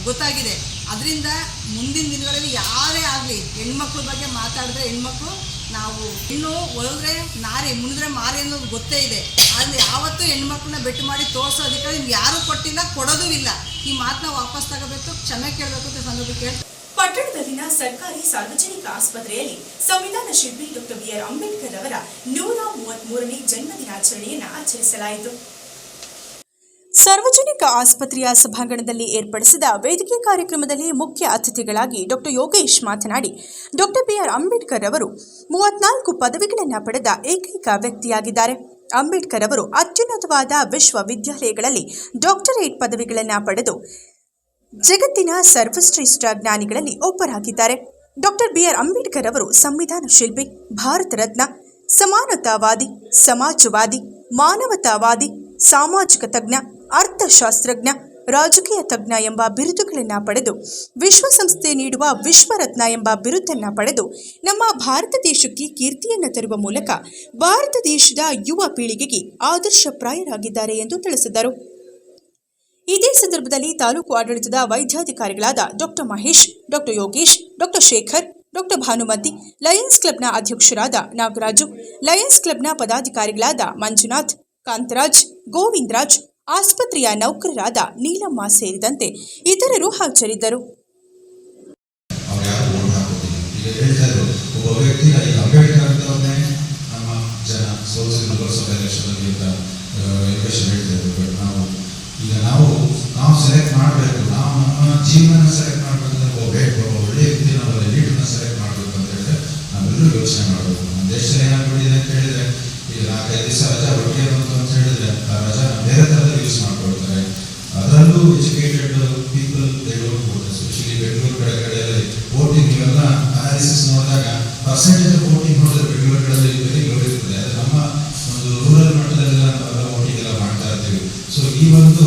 ಗೊತ್ತಾಗಿದೆ. ಅದರಿಂದ ಮುಂದಿನ ದಿನಗಳಲ್ಲಿ ಯಾರೇ ಆಗಲಿ ಹೆಣ್ಮಕ್ಳ ಬಗ್ಗೆ ಮಾತಾಡಿದ್ರೆ ಹೆಣ್ಮಕ್ಳು ನಾವು ಇನ್ನು ಒಳಗ್ರೆ ನಾರಿ, ಮುನಿದ್ರೆ ಮಾರಿ ಅನ್ನೋದು ಗೊತ್ತೇ ಇದೆ. ಆದರೆ ಯಾವತ್ತೂ ಹೆಣ್ಮಕ್ಳನ್ನ ಬೆಟ್ಟು ಮಾಡಿ ತೋರಿಸೋ ಅಧಿಕಾರ ಯಾರೂ ಕೊಟ್ಟಿಲ್ಲ, ಕೊಡೋದೂ ಇಲ್ಲ. ಈ ಮಾತನ್ನ ವಾಪಸ್ ತಗೋಬೇಕು, ಕ್ಷಮೆ ಕೇಳಬೇಕು ಅಂತ ಸಂದರ್ಭ ಕೇಳ್ತೀನಿ ಪಟ್ಟಣದಲ್ಲಿನ ಸರ್ಕಾರಿ ಸಾರ್ವಜನಿಕ ಆಸ್ಪತ್ರೆಯಲ್ಲಿ ಸಂವಿಧಾನ ಶಿಲ್ಪಿ ಡಾಕ್ಟರ್ ಬಿಆರ್ ಅಂಬೇಡ್ಕರ್ ಅವರ ನೂರ ಮೂವತ್ಮೂರನೇ ಜನ್ಮ ದಿನಾಚರಣೆಯನ್ನು ಆಚರಿಸಲಾಯಿತು. ಸಾರ್ವಜನಿಕ ಆಸ್ಪತ್ರೆಯ ಸಭಾಂಗಣದಲ್ಲಿ ಏರ್ಪಡಿಸಿದ ವೇದಿಕೆ ಕಾರ್ಯಕ್ರಮದಲ್ಲಿ ಮುಖ್ಯ ಅತಿಥಿಗಳಾಗಿ ಡಾಕ್ಟರ್ ಯೋಗೇಶ್ ಮಾತನಾಡಿ, ಡಾಕ್ಟರ್ ಬಿಆರ್ ಅಂಬೇಡ್ಕರ್ ಅವರು ಮೂವತ್ನಾಲ್ಕು ಪದವಿಗಳನ್ನು ಪಡೆದ ಏಕೈಕ ವ್ಯಕ್ತಿಯಾಗಿದ್ದಾರೆ. ಅಂಬೇಡ್ಕರ್ ಅವರು ಅತ್ಯುನ್ನತವಾದ ವಿಶ್ವವಿದ್ಯಾಲಯಗಳಲ್ಲಿ ಡಾಕ್ಟರೇಟ್ ಪದವಿಗಳನ್ನು ಪಡೆದು ಜಗತ್ತಿನ ಸರ್ವಶ್ರೇಷ್ಠ ಜ್ಞಾನಿಗಳಲ್ಲಿ ಒಬ್ಬರಾಗಿದ್ದಾರೆ. ಡಾಕ್ಟರ್ ಬಿ ಆರ್ ಅಂಬೇಡ್ಕರ್ ಅವರು ಸಂವಿಧಾನ ಶಿಲ್ಪಿ ಭಾರತ ರತ್ನ, ಸಮಾನತಾವಾದಿ, ಸಮಾಜವಾದಿ, ಮಾನವತಾವಾದಿ, ಸಾಮಾಜಿಕ ತಜ್ಞ, ಅರ್ಥಶಾಸ್ತ್ರಜ್ಞ, ರಾಜಕೀಯ ತಜ್ಞ ಎಂಬ ಬಿರುದುಗಳನ್ನು ಪಡೆದು, ವಿಶ್ವಸಂಸ್ಥೆ ನೀಡುವ ವಿಶ್ವರತ್ನ ಎಂಬ ಬಿರುದನ್ನು ಪಡೆದು, ನಮ್ಮ ಭಾರತ ದೇಶಕ್ಕೆ ಕೀರ್ತಿಯನ್ನು ತರುವ ಮೂಲಕ ಭಾರತ ದೇಶದ ಯುವ ಪೀಳಿಗೆಗೆ ಆದರ್ಶಪ್ರಾಯರಾಗಿದ್ದಾರೆ ಎಂದು ತಿಳಿಸಿದರು. ಸಂದರ್ಭದಲ್ಲಿ ತಾಲೂಕು ಆಡಳಿತದ ವೈದ್ಯಾಧಿಕಾರಿಗಳಾದ doctor Mahesh, doctor Yogesh, doctor Shekhar, doctor Bhanumathi, lions ಕ್ಲಬ್ನ ಅಧ್ಯಕ್ಷರಾದ ನಾಗರಾಜು, ಲಯನ್ಸ್ ಕ್ಲಬ್ನ ಪದಾಧಿಕಾರಿಗಳಾದ ಮಂಜುನಾಥ್, ಕಾಂತರಾಜ್, ಗೋವಿಂದರಾಜ್, ಆಸ್ಪತ್ರೆಯ ನೌಕರರಾದ ನೀಲಮ್ಮ ಸೇರಿದಂತೆ ಇತರರು ಹಾಜರಿದ್ದರು. ಈಗ ನಾವು ನಾವು ಸೆಲೆಕ್ಟ್ ಮಾಡಬೇಕು. ನಾವು ನಮ್ಮ ಜೀವನ ಸೆಲೆಕ್ಟ್ ಮಾಡಬೇಕಂದ್ರೆ ಹೋಗಬೇಕು ಒಳ್ಳೆಯ ವ್ಯಕ್ತಿ ನಾವು ಲೀಡರ್ನ ಸೆಲೆಕ್ಟ್ ಮಾಡಬೇಕು ಅಂತ ಹೇಳಿದ್ರೆ ನಾವೆಲ್ಲರೂ ಯೋಚನೆ ಮಾಡಬೇಕು. ನಮ್ಮ ದೇಶದಲ್ಲಿ ಏನಾಗ್ಬಿಟ್ಟಿದೆ ಅಂತ ಹೇಳಿದ್ರೆ ಈಗ ನಾಲ್ಕೈದು ದಿವಸ ರಜಾ ಒಟ್ಟಿಗೆ ಬಂತು ಅಂತ ಹೇಳಿದ್ರೆ ಆ ರಜಾ ಬೇರೆ ಥರದಲ್ಲಿ ಯೂಸ್ ಮಾಡ್ಕೊಳ್ತಾರೆ ಅದರಲ್ಲೂ educated people they don't vote especially Bengaluru ಕಡೆ ಕಡೆಯಲ್ಲಿ ವೋಟಿಂಗ್ ಇವೆಲ್ಲ ಅನಾಲಿಸಿಸ್ ನೋಡಿದಾಗ ಪರ್ಸೆಂಟೇಜ್ ಆಫ್ ವೋಟಿಂಗ್ ನೋಡಿದ್ರೆ ಬೆಂಗಳೂರುಗಳಲ್ಲಿ ವೆರಿ ಲೋ ಇರ್ತದೆ ಅದು ನಮ್ಮ ಒಂದು ರೂರಲ್ ಮಟ್ಟದಲ್ಲೆಲ್ಲ ನಾವೆಲ್ಲ ವೋಟಿಂಗ್ ಎಲ್ಲ ಮಾಡ್ತಾ ಇರ್ತೀವಿ ಸೊ ಈ ಒಂದು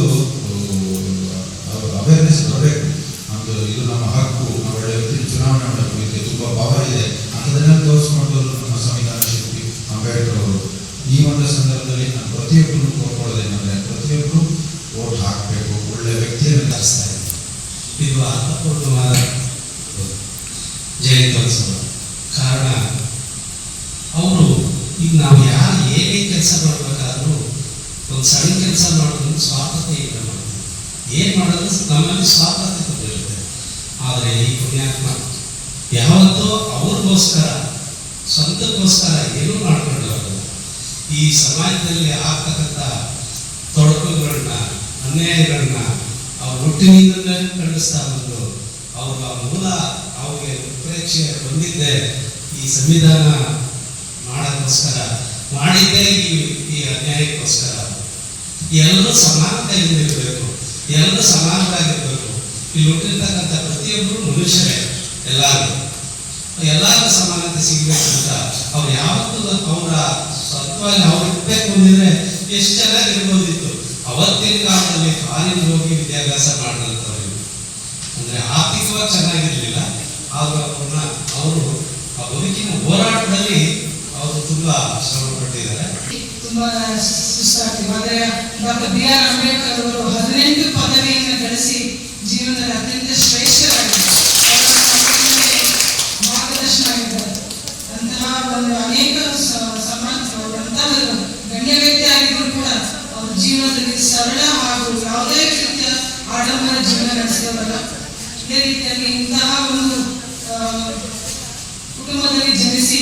ಅವೇರ್ನೆಸ್ ಬರಬೇಕು ನಮ್ದು ಇದು ನಮ್ಮ ಹಕ್ಕು ನಾವು ಒಳ್ಳೆ ವ್ಯಕ್ತಿ ಚುನಾವಣೆ ಮಾಡಬೇಕು ಇದಕ್ಕೆ ತುಂಬ ಪವರ್ ಇದೆ ಅಂಥದನ್ನೆಲ್ಲ ತೋರಿಸ್ಕೊಂಡು ನಮ್ಮ ಸಂವಿಧಾನ ಶಿಲ್ಪಿ ಅಂಬೇಡ್ಕರ್ ಅವರು ಈ ಒಂದು ಸಂದರ್ಭದಲ್ಲಿ ನಾನು ಪ್ರತಿಯೊಬ್ಬರು ಕೋರ್ಕೊಳ್ಳೋದೇನೆಂದರೆ ಪ್ರತಿಯೊಬ್ಬರು ವೋಟ್ ಹಾಕಬೇಕು ಒಳ್ಳೆ ವ್ಯಕ್ತಿಯನ್ನು ತರಿಸ್ತಾ ಇದ್ದೀನಿ ಇದು ಅರ್ಥಪೂರ್ಣವಾದ ಜಯಂತ್ಯೋತ್ಸವ ಕಾರಣ ಅವರು ಈಗ ನಾವು ಯಾರು ಏನೇ ಕೆಲಸ ಮಾಡಬೇಕಾದ್ರೂ ಒಂದು ಸಣ್ಣ ಕೆಲಸ ಮಾಡೋದನ್ನು ಸ್ವಾರ್ಥತೆ ಇಲ್ಲ ಮಾಡ್ತೀವಿ ಏನು ಮಾಡೋದು ನಮ್ಮಲ್ಲಿ ಸ್ವಾರ್ಥತೆ ಬಂದಿರುತ್ತೆ ಆದರೆ ಈ ಪುಣ್ಯಾತ್ಮ ಯಾವತ್ತೋ ಅವ್ರಿಗೋಸ್ಕರ, ಸ್ವಂತಕ್ಕೋಸ್ಕರ ಏನೂ ಮಾಡ್ಕೊಂಡು ಈ ಸಮಾಜದಲ್ಲಿ ಆಗ್ತಕ್ಕಂಥ ತೊಡಕುಗಳನ್ನ, ಅನ್ಯಾಯಗಳನ್ನ ಅವ್ರ ಹುಟ್ಟಿನಿಂದ ಖಂಡಿಸ್ತಾ ಬಂದು ಅವ್ರ ಮೂಲ ಅವ್ರಿಗೆ ಉಪೇಕ್ಷೆ ಬಂದಿದ್ದೆ ಈ ಸಂವಿಧಾನ ಮಾಡೋಕ್ಕೋಸ್ಕರ ಮಾಡಿದ್ದೇ ಈ ಅನ್ಯಾಯಕ್ಕೋಸ್ಕರ ಎಲ್ಲರೂ ಸಮಾನತೆಯಿಂದ ಇರಬೇಕು ಎಲ್ಲರೂ ಸಮಾನರಾಗಿರ್ಬೇಕು. ಇಲ್ಲಿ ಹುಟ್ಟಿರ್ತಕ್ಕಂಥ ಪ್ರತಿಯೊಬ್ಬರು ಮನುಷ್ಯರೇ, ಎಲ್ಲರೂ. ಎಲ್ಲರಿಗೂ ಸಮಾನತೆ ಸಿಗಬೇಕು ಅಂತ ಅವ್ರು ಯಾವತ್ತೂ ಅವರ ಸತ್ವಾಗಿ ಅವ್ರು ಇರ್ಬೇಕು ಅಂದಿದ್ರೆ ಎಷ್ಟು ಚೆನ್ನಾಗಿರ್ಬೋದಿತ್ತು. ಅವತ್ತಿನ ಕಾಲದಲ್ಲಿ ಫಾರಿನ್ ಹೋಗಿ ವಿದ್ಯಾಭ್ಯಾಸ ಮಾಡಿದಂಥವ್ರು. ಅಂದ್ರೆ ಆರ್ಥಿಕವಾಗಿ ಚೆನ್ನಾಗಿರ್ಲಿಲ್ಲ, ಆದರೂ ಅವರು ಆ ಬದುಕಿನ ಹೋರಾಟದಲ್ಲಿ ಅವರು ತುಂಬಾ ಶ್ರಮ ಪಟ್ಟಿದ್ದಾರೆ ತುಂಬಾ ಸುಸ್ತಾಗ್ತೀವಿ ಡಾಕ್ಟರ್ ಬಿ ಆರ್ ಅಂಬೇಡ್ಕರ್ ಅವರು ಹದಿನೆಂಟು ಪದವಿಯನ್ನು ಗಳಿಸಿ ಜೀವನದಲ್ಲಿ ಅತ್ಯಂತ ಶ್ರೇಷ್ಠರಾಗಿದ್ದಾರೆ. ಮಾರ್ಗದರ್ಶನ ಆಗಿದ್ದಾರೆ ಅಂತಹ ಒಂದು ಅನೇಕ ಸಮಾಜ ಅಂತಹ ಗಣ್ಯ ವ್ಯಕ್ತಿ ಆಗಿದ್ರು ಕೂಡ ಅವ್ರ ಜೀವನದಲ್ಲಿ ಸರಳ ಹಾಗೂ ಯಾವುದೇ ರೀತಿಯ ಆಡಂಬರ ಜೀವನ ನಡೆಸಿದವರಲ್ಲ. ಇದೇ ರೀತಿಯಾಗಿ ಇಂತಹ ಒಂದು ಕುಟುಂಬದಲ್ಲಿ ಜನಿಸಿ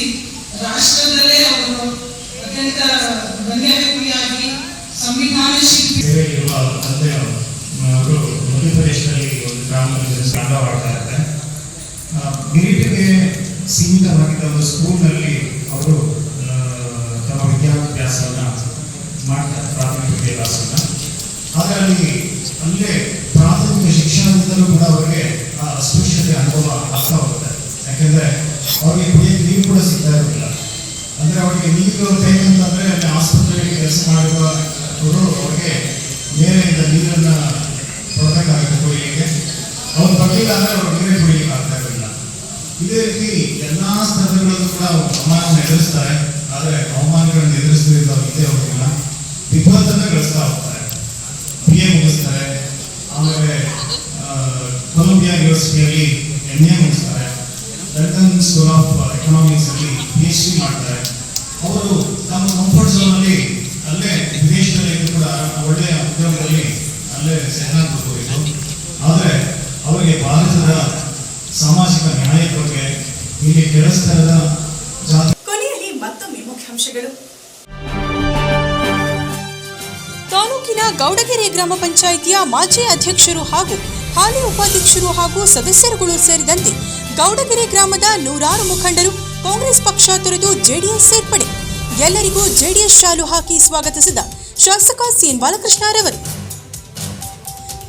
ರಾಷ್ಟ್ರದಲ್ಲೇ ಅವರು ಅತ್ಯಂತ ಗಣ್ಯವ್ಯಕ್ತಿಯಾಗಿ ಸಂವಿಧಾನ ಶಿಲ್ಪಿ ಅವರು ಮಧ್ಯಪ್ರದೇಶದಲ್ಲಿ ಒಂದು ಗ್ರಾಮದಲ್ಲಿ ತಂಡವಾಡ್ತಾ ಇದ್ದಾರೆ. ಗಿರಿಟಿಗೆ ಸೀಮಿತವಾಗಿದ್ದ ಒಂದು ಸ್ಕೂಲ್ನಲ್ಲಿ ಅವರು ತಮ್ಮ ವಿದ್ಯಾಭ್ಯಾಸವನ್ನು ಮಾಡ್ತಾರೆ ಪ್ರಾಥಮಿಕ ವಿದ್ಯಾಭ್ಯಾಸವನ್ನು. ಅಲ್ಲಿ ಅಲ್ಲೇ ಪ್ರಾಥಮಿಕ ಶಿಕ್ಷಣದಿಂದಲೂ ಕೂಡ ಅವರಿಗೆ ಅಸ್ಪೃಶ್ಯತೆ ಅನುಭವ ಆಗ್ತಾ ಹೋಗುತ್ತೆ. ಯಾಕೆಂದ್ರೆ ಅವ್ರಿಗೆ ಕುಡಿಯಕ್ಕೆ ನೀರು ಕೂಡ ಸಿಗ್ತಾ ಇರಲಿಲ್ಲ ಅಂದರೆ ಅವರಿಗೆ ನೀರು ಬೇಕಂತಂದ್ರೆ ಅಲ್ಲಿ ಆಸ್ಪತ್ರೆಯಲ್ಲಿ ಕೆಲಸ ಮಾಡುವ ಅವರು ಅವ್ರಿಗೆ ಮೇಲೆಯಿಂದ ನೀರನ್ನು ಕೊಡಬೇಕಾಗುತ್ತೆ ಕುಡಿಯೋಕ್ಕೆ ಅವ್ರು ಬರಲಿಲ್ಲ ಅಂದರೆ ಅವ್ರು ನೀರೇ ಕುಡಿಯಲಿಕ್ಕೆ ಆಗ್ತಾ ಇರಲಿಲ್ಲ ಇದೇ ರೀತಿ ಎಲ್ಲ ಸ್ಥಳಗಳಲ್ಲೂ ಕೂಡ ಅವಮಾನವನ್ನು ಎದುರಿಸ್ತಾರೆ. ಆದರೆ ಅವಮಾನಗಳನ್ನು ಎದುರಿಸದಿದ್ದು ವಿದ್ಯೆ ಅವರಿಗೆಲ್ಲ ವಿಪತ್ತನ್ನು ಗಳಿಸ್ತಾ ಹೋಗ್ತಾರೆ. ಬಿ ಎ ಮುಗಿಸ್ತಾರೆ. ಆಮೇಲೆ ಕೊಲಂಬಿಯಾ ಯೂನಿವರ್ಸಿಟಿಯಲ್ಲಿ ಎಂ ಎ ಮುಗಿಸ್ತಾರೆ. ಲಂಡನ್ ಸ್ಕೂಲ್ ಆಫ್ ಎಕನಾಮಿಕ್ಸ್ ಅಲ್ಲಿ ಪಿ ಎಚ್ ಡಿ ಮಾಡ್ತಾರೆ ಅವರು ತಮ್ಮ ಕಂಫರ್ಟ್ ಝೋನ್ ಅಲ್ಲಿ ಅಲ್ಲೇ ವಿದೇಶದಲ್ಲಿ ಕೂಡ ಒಳ್ಳೆಯ ಉದ್ಯೋಗದಲ್ಲಿ ಅಲ್ಲೇ ಸೆಟ್ಲ್ ಆಗ್ಬಿಡ್ಬೋದಿತ್ತು ಆದರೆ ಅವರಿಗೆ ಭಾರತದ ಸಾಮಾಜಿಕ ನ್ಯಾಯದ ಬಗ್ಗೆ ಇಲ್ಲಿ ಕೆಲಸದ ಜಾತಿ ಕೊನೆಯಲ್ಲಿ ಮತ್ತೊಮ್ಮೆ ಮುಖ್ಯಾಂಶಗಳು. ತಾಲೂಕಿನ ಗೌಡಗೆರೆ ಗ್ರಾಮ ಪಂಚಾಯಿತಿಯ ಮಾಜಿ ಅಧ್ಯಕ್ಷರು ಹಾಗೂ ಹಾಲಿ ಉಪಾಧ್ಯಕ್ಷರು ಹಾಗೂ ಸದಸ್ಯರುಗಳು ಸೇರಿದಂತೆ ಗೌಡಗೆರೆ ಗ್ರಾಮದ ನೂರಾರು ಮುಖಂಡರು ಕಾಂಗ್ರೆಸ್ ಪಕ್ಷ ತೊರೆದು ಜೆಡಿಎಸ್ ಸೇರ್ಪಡೆ. ಎಲ್ಲರಿಗೂ ಜೆಡಿಎಸ್ ಶಾಲು ಹಾಕಿ ಸ್ವಾಗತಿಸಿದ ಶಾಸಕ ಸಿಎನ್ ಬಾಲಕೃಷ್ಣರವರು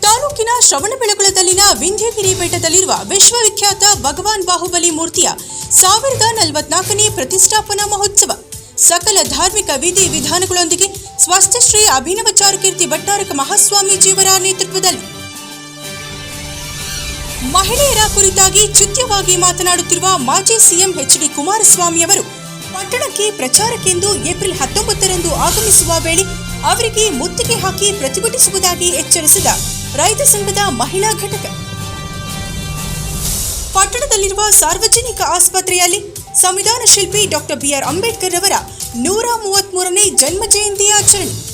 ತಾಲೂಕಿನ ಶ್ರವಣಬೆಳಗೊಳದಲ್ಲಿನ ವಿಂಧ್ಯಗಿರಿ ಬೆಟ್ಟದಲ್ಲಿರುವ ವಿಶ್ವವಿಖ್ಯಾತ ಭಗವಾನ್ ಬಾಹುಬಲಿ ಮೂರ್ತಿಯ ಸಾವಿರದ ನಲವತ್ನಾಲ್ಕನೇ ಪ್ರತಿಷ್ಠಾಪನಾ ಮಹೋತ್ಸವ. ಸಕಲ ಧಾರ್ಮಿಕ ವಿಧಿ ವಿಧಾನಗಳೊಂದಿಗೆ ಸ್ವಾಸ್ಥ್ಯಶ್ರೀ ಅಭಿನವ ಚಾರುಕೀರ್ತಿ ಭಟ್ಟಾರಕ ಮಹಾಸ್ವಾಮೀಜಿಯವರ ನೇತೃತ್ವದಲ್ಲಿ ಮಹಿಳೆಯರ ಕುರಿತಾಗಿ ಚುತ್ಯವಾಗಿ ಮಾತನಾಡುತ್ತಿರುವ ಮಾಜಿ ಸಿಎಂ ಎಚ್ ಡಿ ಕುಮಾರಸ್ವಾಮಿ ಅವರು, ಪಟ್ಟಣಕ್ಕೆ ಪ್ರಚಾರಕ್ಕೆಂದು ಏಪ್ರಿಲ್ ಹತ್ತೊಂಬತ್ತರಂದು ಆಗಮಿಸುವ ವೇಳೆ ಅವರಿಗೆ ಮುತ್ತಿಗೆ ಹಾಕಿ ಪ್ರತಿಭಟಿಸುವುದಾಗಿ ಎಚ್ಚರಿಸಿದ ರೈತ ಸಂಘದ ಮಹಿಳಾ ಘಟಕ. ಪಟ್ಟಣದಲ್ಲಿರುವ ಸಾರ್ವಜನಿಕ ಆಸ್ಪತ್ರೆಯಲ್ಲಿ ಸಂವಿಧಾನ ಶಿಲ್ಪಿ ಡಾಕ್ಟರ್ ಬಿಆರ್ ಅಂಬೇಡ್ಕರ್ ಅವರ ನೂರ ಮೂವತ್ಮೂರನೇ ಜನ್ಮ ಜಯಂತಿ ಆಚರಣೆ.